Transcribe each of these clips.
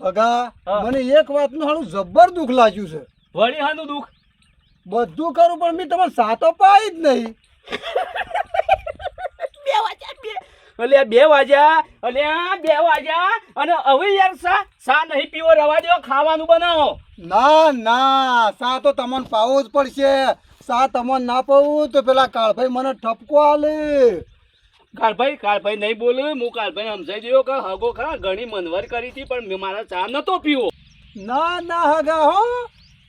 અગા મને એક વાતનું હાલું જબ્બર દુઃખ લાગ્યું છે. વળી હાનું દુઃખ? બધું કરું પણ મેં તમારે સાતો પાઈ જ નહીં. બે વાગ્યા બે. અલ્યા બે વાગ્યા અલ્યા બે વાગ્યા અને હવે યાર સા સા નહીં પીવો રવા દો ખાવાનું બનાવો. ના ના સા તો તમને પાવો જ પડશે. સા તમને ના પાવું તો પેલા કાળભાઈ મને ઠપકો આલે. કાળભાઈ કાળભાઈ નહીં બોલ. હું કાળભાઈ સમજાઈ દયો કે હગો ખરા ઘણી મનવર કરી હતી પણ મેં મારા ચા નતો પીવો. ના ના હગા હો.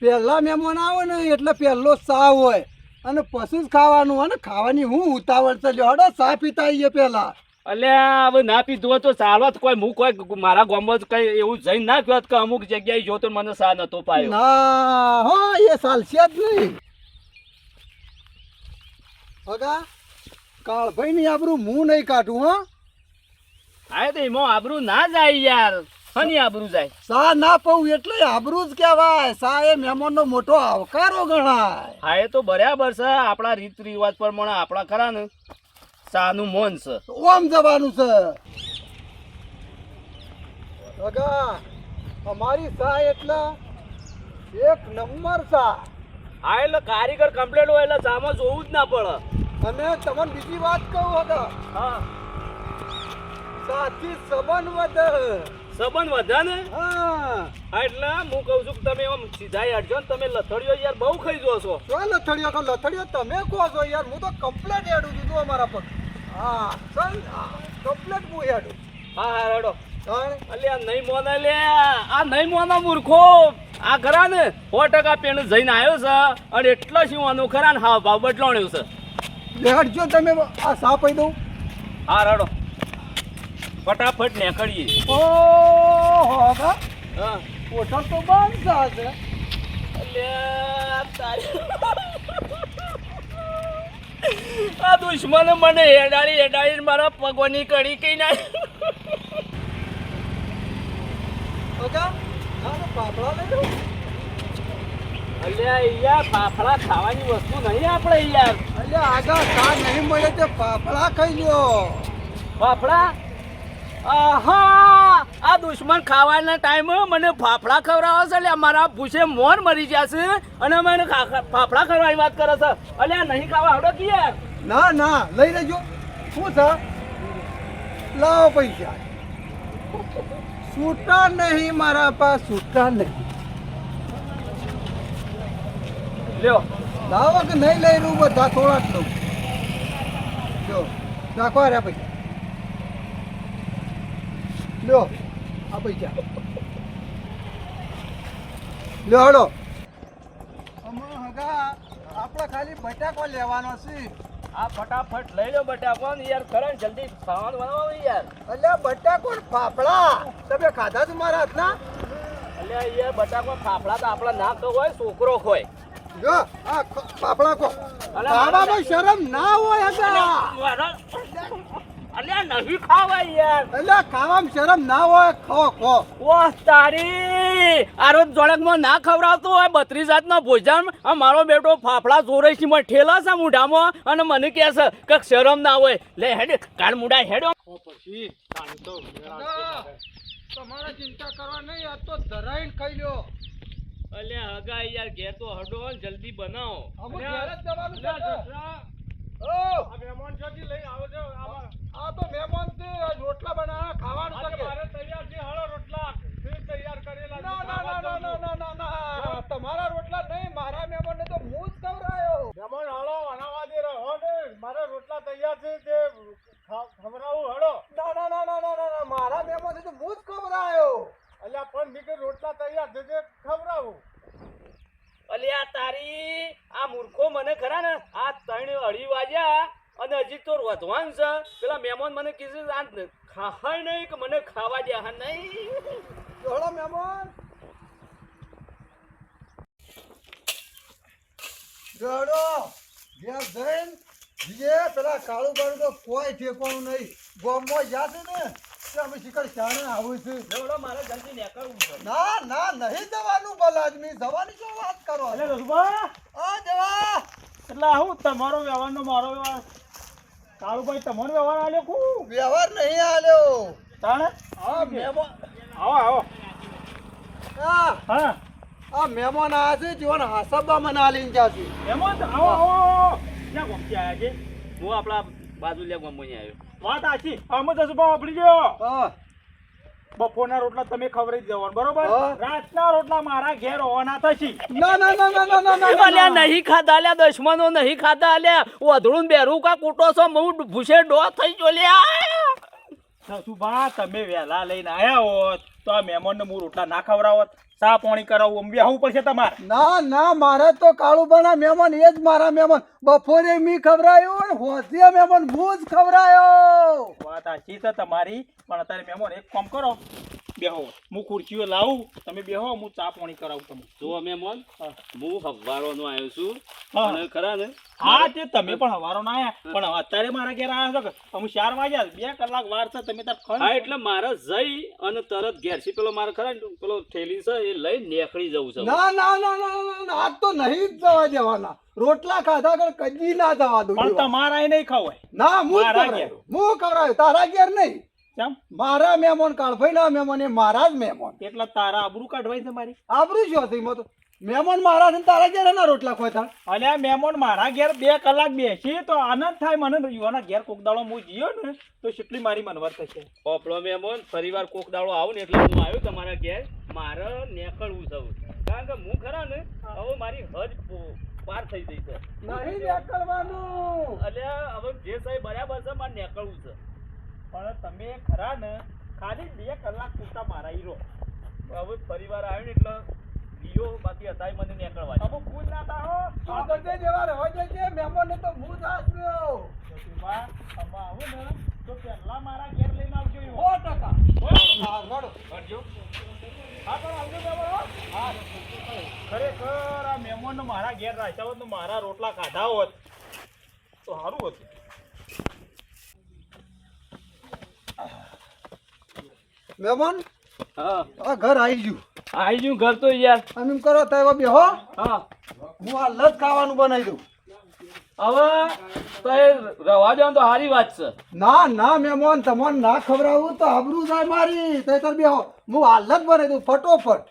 પહેલા મહેમાન આવે ને એટલે પહેલો ચા હોય. અને પછી જ ખાવાનું અને ખાવાની હું ઉતાવળ છે. હડો સા પીતા આવીએ પહેલા. અલ્યા હવે ના પીધું હોય તો ચાલો કોઈ હું કોઈ મારા ગામમાં કઈ એવું જઈ ના ગયો કે અમુક જગ્યાએ જોતો મને સા નતો પાયો. ના હો એ ચાલશે જ નહીં. હગા કાળભાઈ ની આબરું હું નહીં કાઢું હો. હા તો એમાં આબરું ના જાય યાર. હની આબરું જાય. સા ના પાઉં એટલે આબરું જ કહેવાય. સા એ મહેમાનનો મોટો આવકારો ગણાય. હા એ તો બરાબર છે આપણા રીત રિવાજ પ્રમાણે આપણા ખરા ને. સાનું મોન છે. ઓમ જવાનું છે. હગા અમારી સા એટલે એક નંબર સા. હા એટલે કારીગર કમ્પ્લેટ હોય એટલે સામાં જોવું જ ના પડે. અને તમને બીજી વાત કહું હગા હા. સાથી સબન વધે. સબન વધા ને? હા. એટલે હું કહું છું કે તમે આમ સીધા હેડજો ને તમે લથડિયો યાર બહુ ખાઈ જો છો. તો લથડિયો? કહો લથડિયો તમે કહો છો યાર. હું તો કમ્પ્લેટ હેડું છું તું અમારા પર. હા ચાલ. કમ્પ્લેટ હું હેડું હા હા હેડો. અલ્યા નહીં મોના લે. આ નહીં મોના મૂર્ખો. આ ખરા ને? સો ટકા પેણ જઈને આવ્યો છે અને એટલો શું આનું ખરા ને હા ભાવ બદલાણ્યું છે. હેડજો તમે આ સાપ આપી દઉં. હા રડો. ફટાફટ નીકળીએ ઓ હગા હા. હોટલ તો બંધ સા લે આ દુશ્મને મને હેડાડી હેડાડી મારા પગોની કડી કઈ ના ઓકા હા પાપડા લઈ લઉં અલ્યા ફાફડા ખાવાની વસ્તુ નહીં આપણે યાર. અલ્યા આગળ સા નહીં મળે તે પાપડા ખાઈ લ્યો. ફાફડા આહા! આ દુશ્મન ખાવાના ટાઈમે મને ફાફડા ખવડાવે છે એટલે મારા ભૂસે મોન મરી જશે અને મને ફાફડા ખવડાવવાની વાત કરે છે. અલ્યા નહીં ખાવા આવડો કે યાર? ના ના લઈ લેજો. શું છે? લાવો પૈસા. છૂટા નહીં મારા પાસે છૂટા નહીં. લ્યો. લાવો કે નહીં લઈ લઉં બધા થોડા જ લઉં જો નાખો રે પૈસા. લ્યો. આ પૈસા. લ્યો હડો. આપણે ખાલી બટાકો લેવાનો છે. આ ફટાફટ લઈ લો બટાકો ને યાર કરે જલ્દી ખાવાનું બનાવો યાર. અલ્યા બટાકો ફાફડા. તમે ખાધા છે મારા હાથના? અલ્યા યાર બટાકો ફાફડા તો આપણા ના હોય છોકરો હોય. જો આ કો અલા, શરમ ના હોય હગા અલ્યા નહીં ખાવા યાર. અલ્યા ખાવામાં શરમ ના હોય. ખો ખો. ઓહ તારી આ રોજ જોડકમાં ના ખવડાવતો હોય બત્રીસ જાતના ભોજન. આ મારો બેટો ફાફડા ચોરસી ઠેલા છે મોઢામાં અને મને કહે છે કે શરમ ના હોય. લે હેડ કાળ મુડા હેડો. તમારે ચિંતા કરવા નહીં આ તો ધરાઈને ખાઈ લ્યો. અલ્યા હગા યાર ઘેર તો હડો જલ્દી બનાવો અમુક ઘેર જ જવાનું છે અલ્યા, ને. સસરા, ઓ આ મહેમાન ક્યાંથી લઈને આવો છો? આ તો મહેમાન છે રોટલા બનાવવા ખાવાનું છે મારે તૈયાર છે, હળો રોટલા. તૈયાર કરેલા ના ના. ના ના ના ના તમારા રોટલા નહીં મારા મહેમાનને તો હું જ ખવડાયો મહેમાન હળો, અનાવા દે રહો ને. મારા રોટલા તૈયાર છે તે ખા- ખવડાવું હળો ના ના ના ના ના ના ના મારા મહેમાનને તો હું જ ખવડાયો અલ્યા પણ નીકળ રોટલા તૈયાર છે તે ખવડાવું અલ્યા તારી આ મૂર્ખો મને ખરા ને આ ત્રણ અઢી વાગ્યા અને હજી તો વધવાનું છે પેલા મહેમાન મને કીધું આ ખાય નહીં કે મને દે હા નહીં? જોડો મહેમાન જોડો ઘેર જઈને જે પેલા કાળું બાળું તો કોઈ ઠેકવાનું નહીં. ગોમમાં જ્યાં ને? અમે શિખર ચાણે આવું છે? લેવડો મારે જલ્દી નીકળવું છે. ના ના નહીં જવાનું ભલ આદમી જવાની શું વાત કરો અલે રસુભા આ જવા. એટલે હું તમારો વ્યવહારનો મારો વ્યવહાર? કાળુભાઈ તમારો વ્યવહાર આલ્યો કુ વ્યવહાર નહીં આલ્યો. તાણે? આવો આવો. હા. આ મહેમાન આયા છે જીવન હાસબા મને આલીને જાશે. એમાં આવો આવો આવો. ક્યાં ગોમતી આયા છે? હું આપણા બાજુલિયા ગામમાં આવ્યો. વાત આછી. આમ જ હસુભા વાપરી ગયો. હા. બપોરના રોટલા તમે ખવડાવી દેવાનું બરોબર? રાતના રોટલા મારા ઘેર હોવાના થશે. ના ના ના ના ના ના ના અલ્યા ના નહીં ખાધા અલ્યા દુશ્મનો નહીં ખાધા અલ્યા વધડું બેરું કા કૂટો છો હું ભૂસે ડો થઈ જો લ્યા. સસુભા તમે વહેલા લઈને આયા હોત તો આ મહેમાનને હું રોટલા ના ખવડાવત. સા પાણી કરાવું આમ આવું પડશે તમારે. ના ના મારે તો કાળુબાના મહેમાન એ જ મારા મહેમાન. બપોરે મી ખવડાયો અને હોજે મહેમાન હું જ ખવડાયો. વાત સાચી છે તમારી પણ અત્યારે મહેમાન એક કામ કરો. બેહો. હું ખુરશીઓ લાવું તમે બેહો હું ચા પાણી કરાવું તમે જો અમે મોન હું. હવારોનો આવ્યો છું. અને ખરા ને? હા તે તમે પણ હવારો ના આયા. પણ અત્યારે મારા ઘેર આવ્યા છો કે? હું ચાર વાગ્યા બે કલાક વાર છે તમે તાર ખાઈ હા એટલે મારે જઈ અને તરત ઘેરથી પેલો મારે ખરા ને પેલો થેલી છે એ લઈ નેખડી જવું છે. ના ના ના ના ના, આ આજ તો નહીં જ જવા દેવાના. રોટલા ખાધા કર કદી ના જવા દઉં પણ તમારા નહીં ખવાય. ના હું મુ ખવરાયો હું ખવરાયો તારા ઘેર નહીં. કેમ? મારા મહેમાન કાળભાઈના મહેમાન એ મારા જ મહેમાન. એટલા તારા આબરૂ કાઢવાય છે મારી? આબરું જો હતું એમાં તો? મહેમાન મારા છે ને તારા ઘેર ના રોટલા ખોતા અને આ મહેમાન મારા ઘેર બે કલાક બેસી તો આનંદ થાય મને. યુવાના ઘેર કોક દાડો હું જીયો ને તો કેટલી મારી મનવર થશે. પોપડો મહેમાન ફરીવાર કોક દાડો આવું ને એટલે હું આવ્યો તમારા ઘેર. મારે નેકળવું છે કારણ કે હું ખરા ને હવે મારી હદ પાર થઈ ગઈ છે. નહીં નેકળવાનું. અલ્યા હવે જે સાહેબ બરાબર છે મારે નેકળવું છે. પણ તમે ખરા ને? ખાલી બે કલાક પૂરતા મારા હીરો. હવે પરિવાર આવ્યો ને એટલે રિયો બાકી હતા મને નીકળવા છે. અમુક ભૂલ ના થાઓ આ બધે જેવા રહેવા જજે મહેમાનને તો હું જ આપ્યો સસુભા, અમા આવું ને તો પહેલા મારા ઘેર લઈને આવજો સો ટકા. હો? હા રડો. હા પણ આવજો બરાબર હા ખરેખર આ મહેમાનને મારા ઘેર રાખ્યા હોત ને મારા રોટલા ખાધા હોત તો સારું હતું. મહેમાન? હા. આ ઘર આવી ગયું. આવી ગયું ઘર તો યાર. આમ એમ કરો તો બેહો હા. હું. આ લત ખાવાનું બનાવી દઉં. હવે તો એ રવા જાવ તો સારી વાત છે. ના ના મહેમાન તમને ના ખવડાવું તો આબરૂ જાય મારી. તો તાર બેહો હું. હાલ જ બનાવી દઉં ફટોફટ.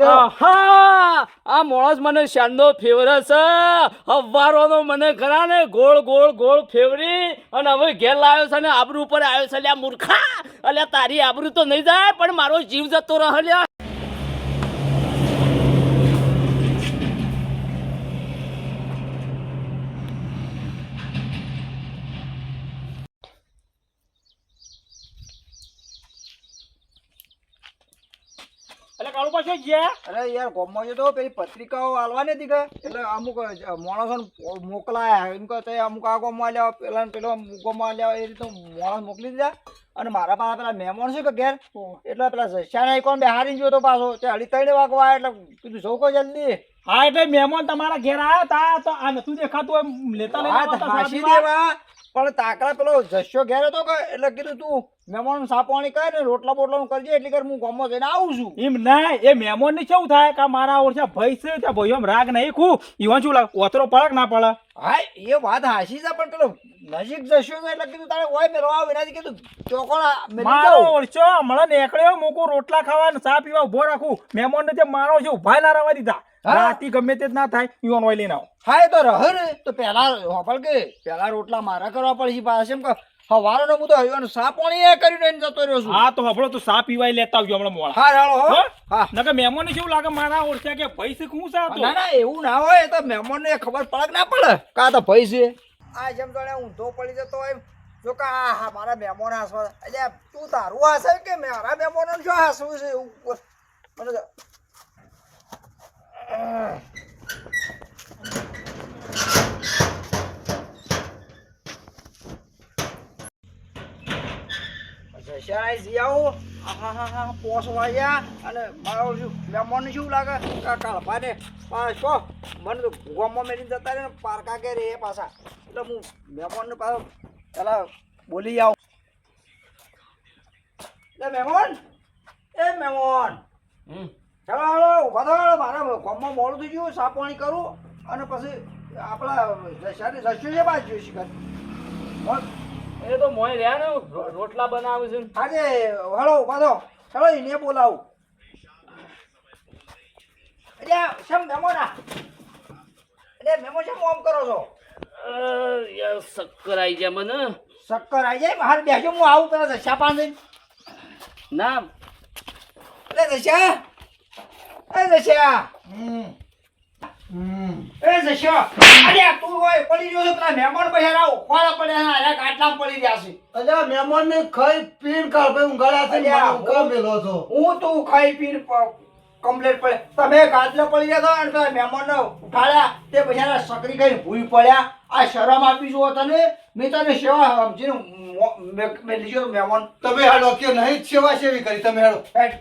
આ માણસ મને શાંડો ફેવર છે. હવારોનો મને ખરા ને ગોળ ગોળ ગોળ ફેવરી અને હવે ઘેર લાવ્યો છે ને આબરૂ ઉપર આવ્યો છે. લ્યા મૂર્ખા! અલ્યા તારી આબરૂ તો નહીં જાય, પણ મારો જીવ જતો રહે લ્યા એટલે કાળુ પાછો ગયા? અરે યાર ગોમમાં તો પેલી પત્રિકાઓ આલવાની હતી કે એટલે અમુક માણસો મોકલાયા. એમ કહે તો અમુક આ ગોમમાં આલ્યા પેલા પેલો ગોમમાં આલ્યા એ રીતે માણસ મોકલી દીધા. અને મારા પાસે પેલા મહેમાન છે કે ઘેર? એટલે પેલા જસ્યાના એક બેહારી ગયો તો પાછો. તે અઢી ત્રણ વાગવા એટલે કીધું સૌ કોઈ જલ્દી. હા એટલે મહેમાન તમારા ઘેર આવ્યા હતા તો આ નતું દેખાતું એમ લેતા લેતા દેવા. પણ તાકડા પેલો જસ્યો ઘેર હતો કે? એટલે કીધું તું મહેમાન સાપવાણી કરે ને રોટલા બોટલા કરજે એટલે કર હું ગામમાં જઈને આવું છું. એમ ના એ મહેમાન ને કેવું થાય કે મારા ઓળખ્યા ભાઈ છે ત્યાં ભાઈઓ રાગ નહીં ખું. ઈવન શું લાગે ઓતરો પડક ના પડે. હા એ વાત હાસી છે પણ પેલો નજીક જશો ને એટલે કીધું તારે હોય મેં આવ એનાથી કીધું ચોકોડા મારો. ઓળખ્યો હમણાં નીકળ્યો મૂકું રોટલા ખાવા ને ચા પીવા ઊભો રાખું. મહેમાન ને જે મારો છે ઊભા ના રહેવા દીધા? રાતી ગમે તે જ ના થાય ઈવન ઓય લઈને આવો. હા એ તો રહે ને. તો પેલા હોપલ કે પેલા રોટલા મારા કરવા પડશે પાછા. એમ કે હવારો હું તો હયો સા પાણી એ કરીને એને જતો રહ્યો છું. હા તો હફળો તો ચા પીવાય લેતા આવજો હમણાં મોળા હા રાળો હો. નકે મહેમાન ને કેવું લાગે? મારા ઓળખ્યા કે ભાઈ છે હું તો? ના ના એવું ના હોય. તો મહેમાન ને ખબર પડક ના પડે? કા તો ભાઈ છે? આ જેમ તને ઊંધો પડી જતો હોય જો કે આ હા મારા મહેમાન હાસવા એટલે તું તારું હાસે કે મારા મહેમાનો શું હાસવું છે એવું? મને જઈ આવું. હા હા હા પોસ વાગ્યા અને મારો શું મહેમાનને શું લાગે? કા કાળભાને પાછો મને તો ગોમમાં મેળીને જતા રહે ને પારકા બોલી આવું. મહેમાન, એ મહેમાન. હમ. ચાલો હાલો ઊભા થયો હાલો મારે ગોમમાં મોડું થઈ ગયું સાફ પાણી કરું અને પછી આપણા જશાને સસ્યું છે બાજુ શિખર. એ તો મોય રહ્યા ને રોટલા બનાવું છે આજે હળો ઊભા થો. ચાલો એને બોલાવું. એટલે શેમ મેમો ના? એટલે મેમો શેમ ઓમ કરો છો? યાર શક્કર આવી જાય મને. શક્કર આવી જાય બહાર બેસો હું આવું પેલા દશા પાંચ ના. એટલે દશા એ દશા એ દશા અરે તું હોય પડી ગયો છે પેલા મહેમાન બહાર આવો. પડ્યા અરે કાટલા પડી રહ્યા છે. અલ્યા મહેમાન ને ખાઈ પીને કાળ ભાઈ ઊંઘાડા છે ઊંઘા મેલો છો. હું તું ખાઈ પીને કમ્પ્લેટ પડે. તમે ગાદલા પડી ગયા અને પેલા મહેમાનને ઉઠાડ્યા તે બિચારા સકરી કઈ ભૂલ પડ્યા. આ શરમ આપી જુઓ તને. મેં તને સેવા સમજીને મેં મેં લીધો મહેમાન. તમે હેડો કે નહીં સેવા સેવી કરી તમે હેડો. હેડ.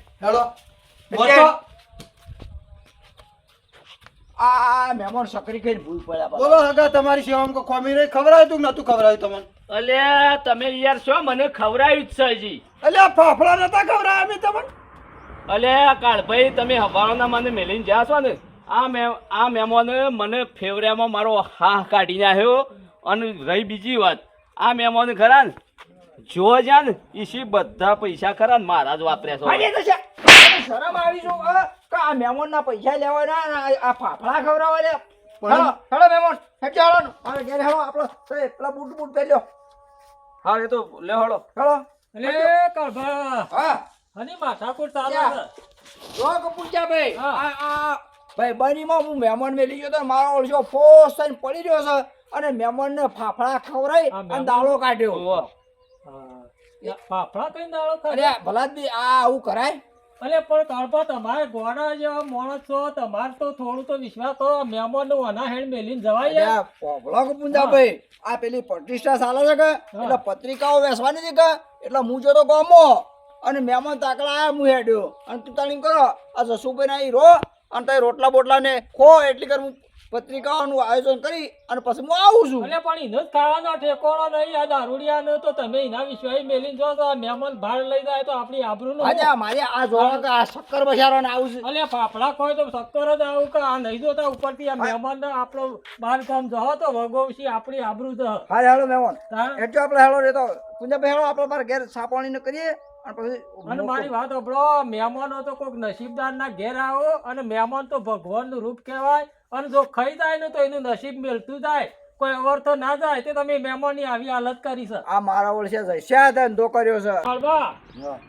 આ આ મહેમાન સકરી કઈ ભૂલ પડ્યા બોલો હગા તમારી સેવામાં કોઈ ખોમી નહીં? ખવડાવ્યું તું કે નતું ખવડાવ્યું તમને? અલ્યા તમે યાર શું મને ખવડાવ્યું જ છે હજી. અલ્યા ફાફડા નતા ખવડાવ્યા અમે તમને? અલ્યા કાળભાઈ તમે હવારોના મને મેલીને જ્યાં છો ને આ મે આ મહેમાને મને ફેવરેમાં મારો હા કાઢીને આવ્યો અને રહી બીજી વાત આ મહેમાન ખરા ને જો જ્યાં ને ઈસી બધા પૈસા ખરા ને મારા જ વાપર્યા છો. છે છે. શરમ આવી જો આ કે આ મહેમાનના પૈસા લેવાના આ- આ ફાફડા ખવડાવવા લે. હેલો હેલો મહેમાન હેઠે હાલો હવે ઘેર હેલો આપણો પેલા બૂટ બૂટ પહેર્યો. લો હા એ તો લે હળો હેલો. લે કરભા હા. હની માથાકૂટ ચાલે? છે. જો કપૂરજા ભાઈ. આ આ ભાઈ બનીમાં હું મહેમાન મેલી ગયો તો મારો ઓળશો ફોસ થઈને પડી રહ્યો છે અને મહેમાનને ફાફડા ખવડાઈ અને દાળો કાઢ્યો. ફાફડા કઈ દાળો ખાય ભલાદબી આ આવું કરાય? અલે પણ કાળભા તમારે ગોડા જેવા માણસ છો તમારે તો થોડું તો વિશ્વાસ કરો મહેમાનનું અના હેડ મેલીને જવાય યાર. પોપલો કપૂંજા ભાઈ. આ પેલી પ્રતિષ્ઠા ચાલે છે કે? એટલે પત્રિકાઓ વેસવાની છે કે? એટલે હું જો તો ગમો અને મહેમાન તાકડા આયા હું હેડ્યો. અને તું તાણી કરો. આ જસુભાઈ ના રો અને તઈ રોટલા બોટલા ને ખો એટલી કર હું પત્રિકાઓનું આયોજન કરી અને પછી હું આવું છું. એટલે પણ એનો જ ખાવાનો ઠેકોણો નહીં આ દારૂડિયા તો તમે એના વિશ્વાસ મેલી જો તો મહેમાન ભાડ લઈ જાય તો આપણી આબરૂ નું આજે મારે આ જોવા કે આ શક્કર બજારો ને આવું છે. એટલે ફાફડા ખોય તો શક્કર જ આવું કે આ નહીં જોતા ઉપરથી આ મહેમાન ને આપણો બાર કામ જવો તો વગોવશી આપણી આબરૂ તો હા હેલો મહેમાન. એટલે આપણે હેલો રહેતો. પુંજાભાઈ હેલો આપણે મારા ઘેર સાપાણી ને કરીએ પછી અને મારી વાત સાંભળો મહેમાનો તો કોઈક નસીબદાર ના ઘેર આવો અને મહેમાન તો ભગવાનનું રૂપ કહેવાય. અને જો ખાઈ જાય ને તો એનું નસીબ મેળતું જાય. કોઈ અવર્થો ના જાય તે તમે મહેમાનની આવી હાલત કરી છે આ મારા ઓળશે જઈશ્યા ધંધો કર્યો છે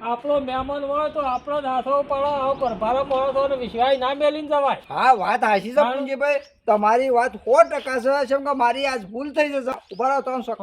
આપણો મહેમાન હોય તો આપણો જ હાથો પડો આવો પરભારો પડો ને વિશ્વાસ ના મેલીને જવાય હા વાત હાચી છે. પુંજીભાઈ તમારી વાત સો ટકા છે કેમ કે મારી આજ ભૂલ થઈ જશે ઊભા રહો તમે તો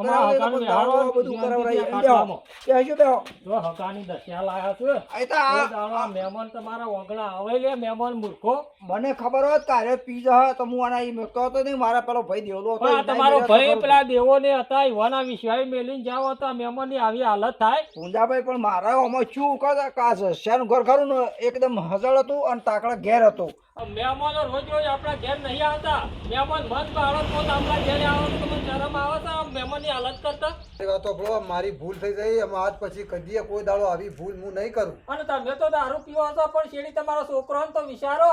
હારો બધું બેહો. ખાટલામાં. બેહજો, બેહો. જો હકાની દશા લાયા છે આ તો આ- મહેમાન તમારા ઓગણા આવે લે મહેમાન મૂર્ખો મને ખબર હોત કે અરે પી જશે તો હું આના ઈ મેકતો હતો નહીં મારા પેલો ભાઈ દેવલો હતો તમારો ભાઈ પેલા દેવો ને હતા ઈવાના વિશ્વાસ મેલીને જાવ તો મહેમાનની આવી હાલત થાય પૂંજાભાઈ પણ મારા આમાં શું કહે કાશ શેનું ઘર ખરું ને? એકદમ હજળ હતું અને તાકડા ઘેર હતું. મહેમાનો રોજ રોજ આપણા ઘેર નહીં આવતા. મહેમાન મન બાળક પોત આપણા ઘેર આવો તો તમને શરમ આવે છે? આ મહેમાનની હાલત કરતા? એ વાતો બોલો મારી ભૂલ થઈ ગઈ અમે આજ પછી કદીએ કોઈ દાડો આવી ભૂલ હું નહીં કરું. અને તમે તો દારૂ પીવો છો પણ શેડી તમારો છોકરો તો વિચારો.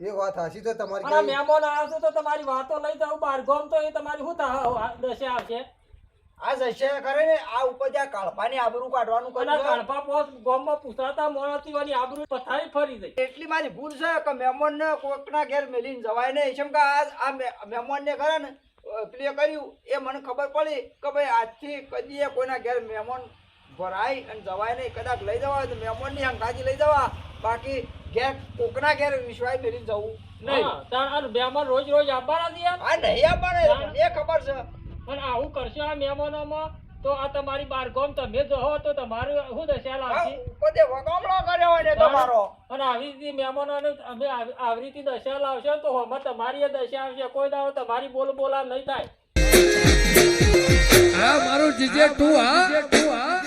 એ વાત હાચી તો તમારી મહેમાન આવશે તો તમારી વાતો લઈ જાવ બાર ગામ તો એ તમારી શું દશા આવશે? આ જશે કરે ને આ ઉપર જ્યાં કાળપાની આબરૂ કાઢવાનું કર્યું કાળપા પોસ ગામમાં પૂછાતા વાળી આબરૂ પથારી ફરી ગઈ. એટલી મારી ભૂલ છે કે મહેમાનને કોકના ઘેર મેલીને જવાય નહીં. એમ કે આ આ ને ખરા ને પ્લે કર્યું. એ મને ખબર પડી કે ભાઈ આજથી કદીએ કોઈના ઘેર મહેમાન ભરાય અને જવાય નહીં. કદાચ લઈ જવા તો મહેમાનની અંગાજી લઈ જવા. બાકી ઘેર કોકના ઘેર વિશ્વાય મેલીને જવું. નહીં આ મહેમાન રોજ રોજ આવવાના છે આ નહીં આપવાને એ ખબર છે. પણ આવું કરશો આ મહેમાનોમાં તો આ તમારી બારગોમ તમે જો તો તમારું શું દશા લાગશે? બધે વગામણો કર્યો હોય ને તમારો. અને આવી રીતે મહેમાનોને અમે આવી આવી રીતે દશા લાવશો તો હોમાં તમારી એ દશા આવશે. કોઈ દાડો તમારી બોલ બોલા નહીં થાય. હા મારું જીજે તું હા.